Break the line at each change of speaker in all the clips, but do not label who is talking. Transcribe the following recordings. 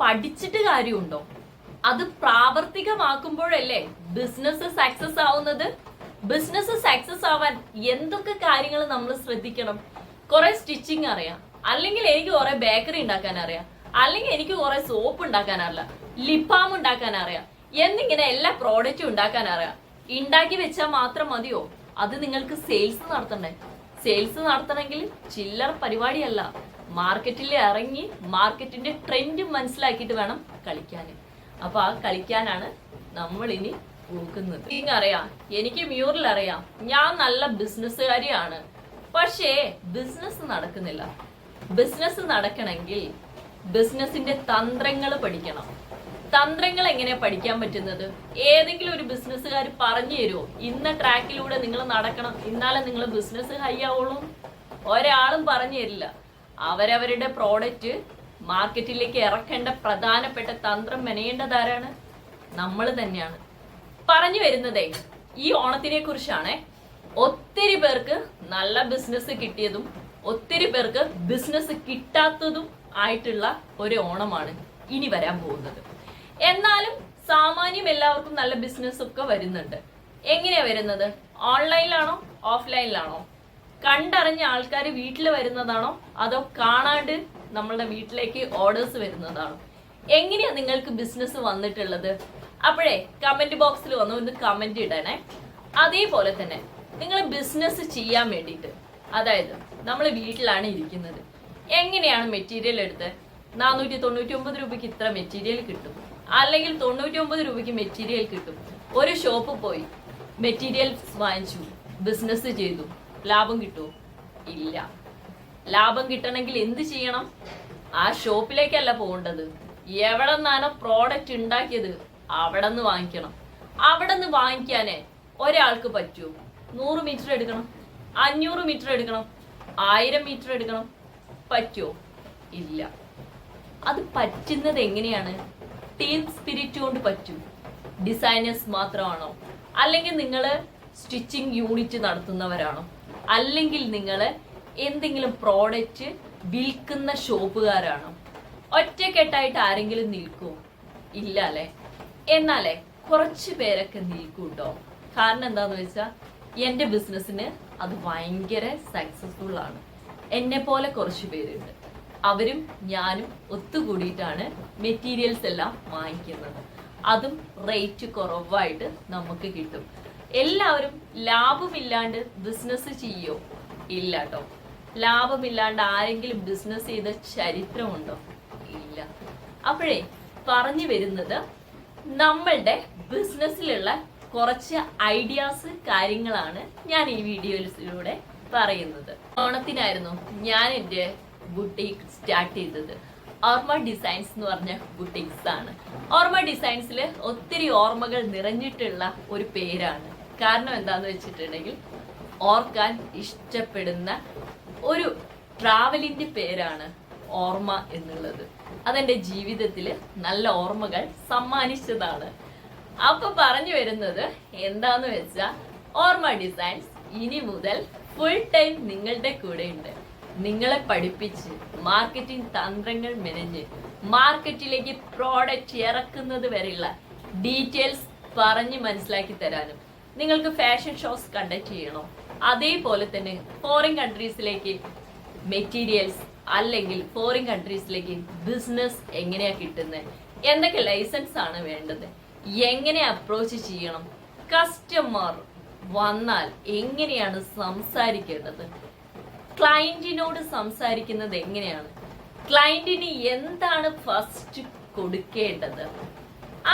പഠിച്ചിട്ട് കാര്യമുണ്ടോ? അത് പ്രാവർത്തികമാക്കുമ്പോഴല്ലേ ബിസിനസ് സക്സസ് ആവുന്നത്? ബിസിനസ് സക്സസ് ആവാൻ എന്തൊക്കെ കാര്യങ്ങൾ നമ്മൾ ശ്രദ്ധിക്കണം? കുറെ സ്റ്റിച്ചിങ് അറിയാം. അല്ലെങ്കിൽ എനിക്ക് കുറെ ബേക്കറി ഉണ്ടാക്കാൻ അറിയാം. അല്ലെങ്കിൽ എനിക്ക് കുറെ സോപ്പ് ഉണ്ടാക്കാൻ അറിയാം. ലിപ്പാം ഉണ്ടാക്കാൻ അറിയാം. എന്നിങ്ങനെ എല്ലാ പ്രോഡക്റ്റും ഉണ്ടാക്കാൻ അറിയാം. ഉണ്ടാക്കി വെച്ചാൽ മാത്രം മതിയോ? അത് നിങ്ങൾക്ക് സെയിൽസ് നടത്തണ്ടേ? സെയിൽസ് നടത്തണമെങ്കിൽ ചില്ലറ പരിപാടിയല്ല. മാർക്കറ്റിൽ ഇറങ്ങി മാർക്കറ്റിന്റെ ട്രെൻഡ് മനസ്സിലാക്കിയിട്ട് വേണം കളിക്കാൻ അപ്പൊ ആ കളിക്കാനാണ് നമ്മൾ ഇനി പോകുന്നത് അറിയാം എനിക്ക് മ്യൂറിൽ അറിയാം ഞാൻ നല്ല ബിസിനസ്സുകാരിയാണ്. പക്ഷേ ബിസിനസ് നടക്കുന്നില്ല. ബിസിനസ് നടക്കണമെങ്കിൽ ബിസിനസിന്റെ തന്ത്രങ്ങൾ പഠിക്കണം. തന്ത്രങ്ങൾ എങ്ങനെ പഠിക്കാൻ പറ്റുന്നത്? ഏതെങ്കിലും ഒരു ബിസിനസ്സുകാർ പറഞ്ഞു തരുമോ ഇന്ന ട്രാക്കിലൂടെ നിങ്ങൾ നടക്കണം ഇന്നാലെ നിങ്ങൾ ബിസിനസ് ഹൈ ആവുള്ളൂ? ഒരാളും പറഞ്ഞു തരില്ല. അവരവരുടെ പ്രോഡക്റ്റ് മാർക്കറ്റിലേക്ക് ഇറക്കേണ്ട പ്രധാനപ്പെട്ട തന്ത്രം മെനയേണ്ടത് ആരാണ്? നമ്മൾ തന്നെയാണ്. പറഞ്ഞു വരുന്നതേ ഈ ഓണത്തിനെ കുറിച്ചാണ്. ഒത്തിരി പേർക്ക് നല്ല ബിസിനസ് കിട്ടിയതും ഒത്തിരി പേർക്ക് ബിസിനസ് കിട്ടാത്തതും ആയിട്ടുള്ള ഒരു ഓണമാണ് ഇനി വരാൻ പോകുന്നത്. എന്നാലും സാമാന്യം എല്ലാവർക്കും നല്ല ബിസിനസ് ഒക്കെ വരുന്നുണ്ട്. എങ്ങനെയാ വരുന്നത്? ഓൺലൈനിലാണോ ഓഫ്ലൈനിലാണോ കണ്ടറിഞ്ഞ ആൾക്കാർ വീട്ടിൽ വരുന്നതാണോ? അതോ കാണാണ്ട് നമ്മളുടെ വീട്ടിലേക്ക് ഓർഡേഴ്സ് വരുന്നതാണോ? എങ്ങനെയാ നിങ്ങൾക്ക് ബിസിനസ് വന്നിട്ടുള്ളത്? അപ്പോഴേ കമന്റ് ബോക്സിൽ വന്ന് ഒന്ന് കമന്റ് ഇടണേ. അതേപോലെ തന്നെ നിങ്ങൾ ബിസിനസ് ചെയ്യാൻ വേണ്ടിയിട്ട് അതായത് നമ്മൾ വീട്ടിലാണ് ഇരിക്കുന്നത്. എങ്ങനെയാണ് മെറ്റീരിയൽ എടുത്ത്? നാനൂറ്റി തൊണ്ണൂറ്റി ഒമ്പത് രൂപയ്ക്ക് ഇത്ര മെറ്റീരിയൽ കിട്ടും. അല്ലെങ്കിൽ തൊണ്ണൂറ്റി ഒമ്പത് രൂപയ്ക്ക് മെറ്റീരിയൽ കിട്ടും. ഒരു ഷോപ്പ് പോയി മെറ്റീരിയൽസ് വാങ്ങിച്ചു ബിസിനസ് ചെയ്തു. ലാഭം കിട്ടുമോ ഇല്ല. ലാഭം കിട്ടണമെങ്കിൽ എന്ത് ചെയ്യണം? ആ ഷോപ്പിലേക്കല്ല പോകേണ്ടത്. എവിടെ നിന്നാണോ പ്രോഡക്റ്റ് ഉണ്ടാക്കിയത് അവിടെ നിന്ന് വാങ്ങിക്കണം. അവിടെ നിന്ന് വാങ്ങിക്കാനേ ഒരാൾക്ക് പറ്റൂ. നൂറ് മീറ്റർ എടുക്കണം. അഞ്ഞൂറ് മീറ്റർ എടുക്കണം. ആയിരം മീറ്റർ എടുക്കണം. പറ്റുമോ ഇല്ല. അത് പറ്റുന്നത് എങ്ങനെയാണ്? ടീം സ്പിരിറ്റ് കൊണ്ട് പറ്റും. ഡിസൈനേഴ്സ് മാത്രമാണോ? അല്ലെങ്കിൽ നിങ്ങൾ സ്റ്റിച്ചിങ് യൂണിറ്റ് നടത്തുന്നവരാണോ? അല്ലെങ്കിൽ നിങ്ങൾ എന്തെങ്കിലും പ്രോഡക്റ്റ് വിൽക്കുന്ന ഷോപ്പുകാരാണോ ഒറ്റക്കെട്ടായിട്ട് ആരെങ്കിലും നിൽക്കുമോ ഇല്ല അല്ലേ എന്നാലേ കുറച്ച് പേരൊക്കെ നിൽക്കും കേട്ടോ കാരണം എന്താന്ന് വെച്ചാൽ എന്റെ ബിസിനസ്സിന് അത് ഭയങ്കര സക്സസ്ഫുൾ ആണ്. എന്നെ പോലെ കുറച്ച് പേരുണ്ട്. അവരും ഞാനും ഒത്തുകൂടിയിട്ടാണ് മെറ്റീരിയൽസ് എല്ലാം വാങ്ങിക്കുന്നത്. അതും റേറ്റ് കുറവായിട്ട് നമുക്ക് കിട്ടും. എല്ലാവരും ലാഭമില്ലാണ്ട് ബിസിനസ് ചെയ്യോ? ഇല്ല കേട്ടോ ലാഭമില്ലാണ്ട് ആരെങ്കിലും ബിസിനസ് ചെയ്ത ചരിത്രമുണ്ടോ? ഇല്ല. അപ്പോഴേ പറഞ്ഞു വരുന്നത് നമ്മളുടെ ബിസിനസ്സിലുള്ള കുറച്ച് ഐഡിയാസ് കാര്യങ്ങളാണ് ഞാൻ ഈ വീഡിയോയിലൂടെ പറയുന്നത്. ഓണത്തിനായിരുന്നു ഞാൻ എന്റെ ബുട്ടീക്ക് സ്റ്റാർട്ട് ചെയ്തത്. ഓർമ്മ ഡിസൈൻസ് എന്ന് പറഞ്ഞ ബുട്ടീക്സ് ആണ്. ഓർമ്മ ഡിസൈൻസിൽ ഒത്തിരി ഓർമ്മകൾ നിറഞ്ഞിട്ടുള്ള ഒരു പേരാണ് കാരണം എന്താന്ന് വെച്ചിട്ടുണ്ടെങ്കിൽ ഓർക്കാൻ ഇഷ്ടപ്പെടുന്ന ഒരു ട്രാവലിന്റെ പേരാണ് ഓർമ്മ എന്നുള്ളത്. അതെന്റെ ജീവിതത്തിൽ നല്ല ഓർമ്മകൾ സമ്മാനിച്ചതാണ്. അപ്പൊ പറഞ്ഞു വരുന്നത് എന്താന്ന് വെച്ചാൽ ഓർമ്മ ഡിസൈൻസ് ഇനി മുതൽ ഫുൾ ടൈം നിങ്ങളുടെ കൂടെ ഉണ്ട്. നിങ്ങളെ പഠിപ്പിച്ച് മാർക്കറ്റിംഗ് തന്ത്രങ്ങൾ മെനഞ്ഞ് മാർക്കറ്റിലേക്ക് പ്രോഡക്റ്റ് ഇറക്കുന്നത് വരെയുള്ള ഡീറ്റെയിൽസ് പറഞ്ഞ് മനസ്സിലാക്കി തരാനും. നിങ്ങൾക്ക് ഫാഷൻ ഷോസ് കണ്ടക്ട് ചെയ്യണോ? അതേപോലെ തന്നെ ഫോറിൻ കൺട്രീസിലേക്ക് മെറ്റീരിയൽസ് അല്ലെങ്കിൽ ഫോറിൻ കൺട്രീസിലേക്ക് ബിസിനസ് എങ്ങനെയാ കിട്ടുന്നത് എന്തൊക്കെ ലൈസൻസ് ആണ് വേണ്ടത്? എങ്ങനെ അപ്രോച്ച് ചെയ്യണം? കസ്റ്റമർ വന്നാൽ എങ്ങനെയാണ് സംസാരിക്കേണ്ടത്? ക്ലയന്റിനോട് സംസാരിക്കുന്നത് എങ്ങനെയാണ്? ക്ലയന്റിന് എന്താണ് ഫസ്റ്റ് കൊടുക്കേണ്ടത്?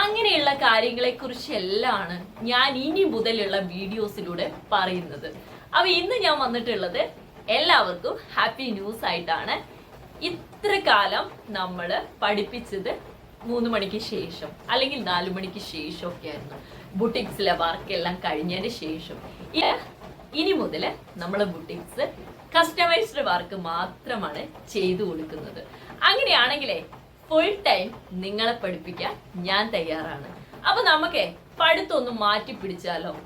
അങ്ങനെയുള്ള കാര്യങ്ങളെ കുറിച്ചെല്ലാണ് ഞാൻ ഇനി മുതലുള്ള വീഡിയോസിലൂടെ പറയുന്നത്. അപ്പൊ ഇന്ന് ഞാൻ വന്നിട്ടുള്ളത് എല്ലാവർക്കും ഹാപ്പി ന്യൂസ് ആയിട്ടാണ്. ഇത്ര കാലം നമ്മൾ പഠിപ്പിച്ചത് മൂന്ന് മണിക്ക് ശേഷം അല്ലെങ്കിൽ നാലു മണിക്ക് ശേഷം ഒക്കെ ആയിരുന്നു. ബുട്ടിക്സിലെ വർക്ക് എല്ലാം കഴിഞ്ഞതിന് ശേഷം. ഇനി മുതൽ നമ്മളെ ബുട്ടിക്സ് കസ്റ്റമൈസ്ഡ് വർക്ക് മാത്രമാണ് ചെയ്തു കൊടുക്കുന്നത്. അങ്ങനെയാണെങ്കിലേ ഫുൾ ടൈം നിങ്ങളെ പഠിപ്പിക്കാൻ ഞാൻ തയ്യാറാണ്. അപ്പൊ നമുക്കേ പഠിത്തമൊന്ന് മാറ്റി പിടിച്ചാലോ?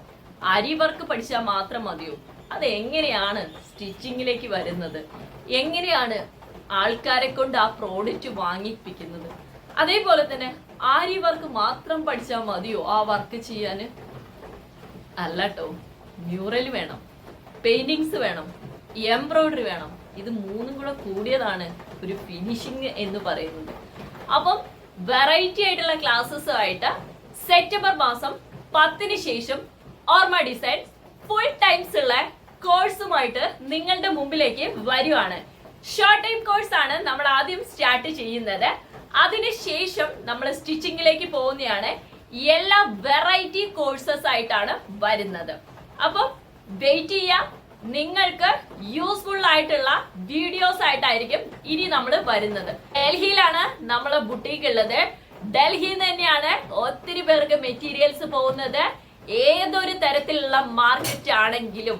അരി വർക്ക് പഠിച്ചാൽ മാത്രം മതിയോ? അത് എങ്ങനെയാണ് സ്റ്റിച്ചിങ്ങിലേക്ക് വരുന്നത്? എങ്ങനെയാണ് ആൾക്കാരെ കൊണ്ട് ആ പ്രോഡക്റ്റ് വാങ്ങിപ്പിക്കുന്നത്? അതേപോലെ തന്നെ ആരി വർക്ക് മാത്രം പഠിച്ചാൽ മതിയോ ആ വർക്ക് ചെയ്യാന് അല്ലട്ടോ. മ്യൂറൽ വേണം. പെയിന്റിങ്സ് വേണം. എംബ്രോയിഡറി വേണം. ഇത് മൂന്നും കൂടെ കൂടിയതാണ് ഒരു ഫിനിഷിങ് എന്ന് പറയുന്നത്. അപ്പം വെറൈറ്റി ആയിട്ടുള്ള ക്ലാസ്സസ് ആയിട്ട് സെപ്റ്റംബർ മാസം പത്തിന് ശേഷം ഓർമ്മ ഡിസൈൻ ഫുൾ ടൈംസ് ഉള്ള കോഴ്സുമായിട്ട് നിങ്ങളുടെ മുമ്പിലേക്ക് വരുവാണ്. ഷോർട്ട് ടൈം കോഴ്സ് ആണ് നമ്മൾ ആദ്യം സ്റ്റാർട്ട് ചെയ്യുന്നത്. അതിനുശേഷം നമ്മൾ സ്റ്റിച്ചിങ്ങിലേക്ക് പോകുന്നതാണ് എല്ലാ വെറൈറ്റി കോഴ്സസ് ആയിട്ടാണ് വരുന്നത്. അപ്പം വെയിറ്റ് ചെയ്യാം. നിങ്ങൾക്ക് യൂസ്ഫുൾ ആയിട്ടുള്ള വീഡിയോസ് ആയിട്ടായിരിക്കും ഇനി നമ്മൾ വരുന്നത്. ഡൽഹിയിലാണ് നമ്മളെ ബുട്ടീക്ക് ഉള്ളത്. ഡൽഹിയിൽ നിന്ന് തന്നെയാണ് ഒത്തിരി പേർക്ക് മെറ്റീരിയൽസ് പോകുന്നത്. ഏതൊരു തരത്തിലുള്ള മാർക്കറ്റ് ആണെങ്കിലും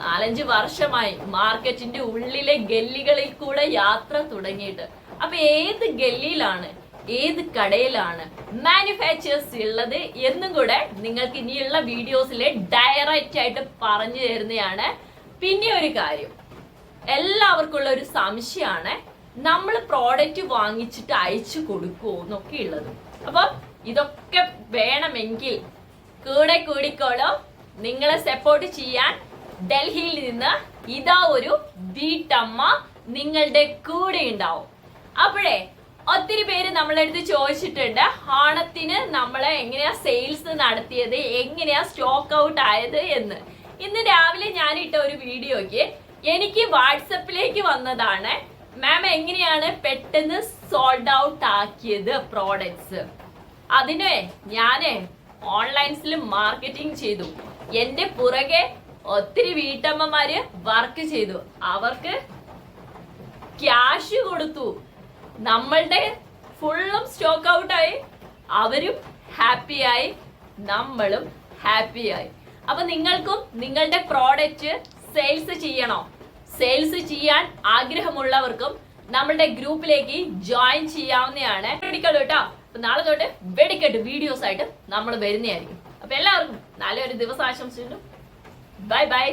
നാലഞ്ച് വർഷമായി മാർക്കറ്റിന്റെ ഉള്ളിലെ ഗല്ലികളിൽ കൂടെ യാത്ര തുടങ്ങിയിട്ട്. അപ്പൊ ഏത് ഗല്ലിയിലാണ് ഏത് കടയിലാണ് മാനുഫാക്ചേഴ്സ് ഉള്ളത് എന്നും കൂടെ നിങ്ങൾക്ക് ഇനിയുള്ള വീഡിയോസിൽ ഡയറക്റ്റ് ആയിട്ട് പറഞ്ഞു തരുന്നതാണ്. പിന്നെ ഒരു കാര്യം എല്ലാവർക്കും ഉള്ള ഒരു സംശയമാണ് നമ്മൾ പ്രോഡക്റ്റ് വാങ്ങിച്ചിട്ട് അയച്ചു കൊടുക്കുമോ എന്നൊക്കെ ഉള്ളത്. അപ്പം ഇതൊക്കെ വേണമെങ്കിൽ കൂടെ കൂടിക്കോളോ. നിങ്ങളെ സപ്പോർട്ട് ചെയ്യാൻ ഡൽഹിയിൽ നിന്ന് ഇതാ ഒരു വീട്ടമ്മ നിങ്ങളുടെ കൂടെ ഉണ്ടാവും. അപ്പോഴേ ഒത്തിരി പേര് നമ്മളെ അടുത്ത് ചോദിച്ചിട്ടുണ്ട് ഓണത്തിന് നമ്മളെ എങ്ങനെയാ സെയിൽസ് നടത്തിയത്? എങ്ങനെയാ സ്റ്റോക്ക് ഔട്ട് ആയത് എന്ന്? ഇന്ന് രാവിലെ ഞാൻ ഇട്ട ഒരു വീഡിയോയ്ക്ക് എനിക്ക് വാട്സപ്പിലേക്ക് വന്നതാണ് മാം എങ്ങനെയാണ് പെട്ടെന്ന് സോൾഡ് ഔട്ട് ആക്കിയത് പ്രോഡക്ട്സ് അതിനെ ഞാൻ ഓൺലൈൻസിൽ മാർക്കറ്റിംഗ് ചെയ്തു. എന്റെ പുറകെ ഒത്തിരി വീട്ടമ്മമാര് വർക്ക് ചെയ്തു. അവർക്ക് ക്യാഷ് കൊടുത്തു. നമ്മളുടെ ഫുള്ളും സ്റ്റോക്ക് ഔട്ടായി അവരും ഹാപ്പിയായി നമ്മളും ഹാപ്പിയായി അപ്പൊ നിങ്ങൾക്കും നിങ്ങളുടെ പ്രോഡക്റ്റ് സെയിൽസ് ചെയ്യണോ? സെയിൽസ് ചെയ്യാൻ ആഗ്രഹമുള്ളവർക്കും നമ്മളുടെ ഗ്രൂപ്പിലേക്ക് ജോയിൻ ചെയ്യാവുന്നതാണ്. വെടിക്കട്ട് കേട്ടോ അപ്പൊ നാളെ തൊട്ട് വെടിക്കെട്ട് വീഡിയോസ് ആയിട്ട് നമ്മൾ വരുന്നതായിരിക്കും. അപ്പൊ എല്ലാവർക്കും നല്ലൊരു ദിവസം ആശംസിക്കുന്നു. Bye bye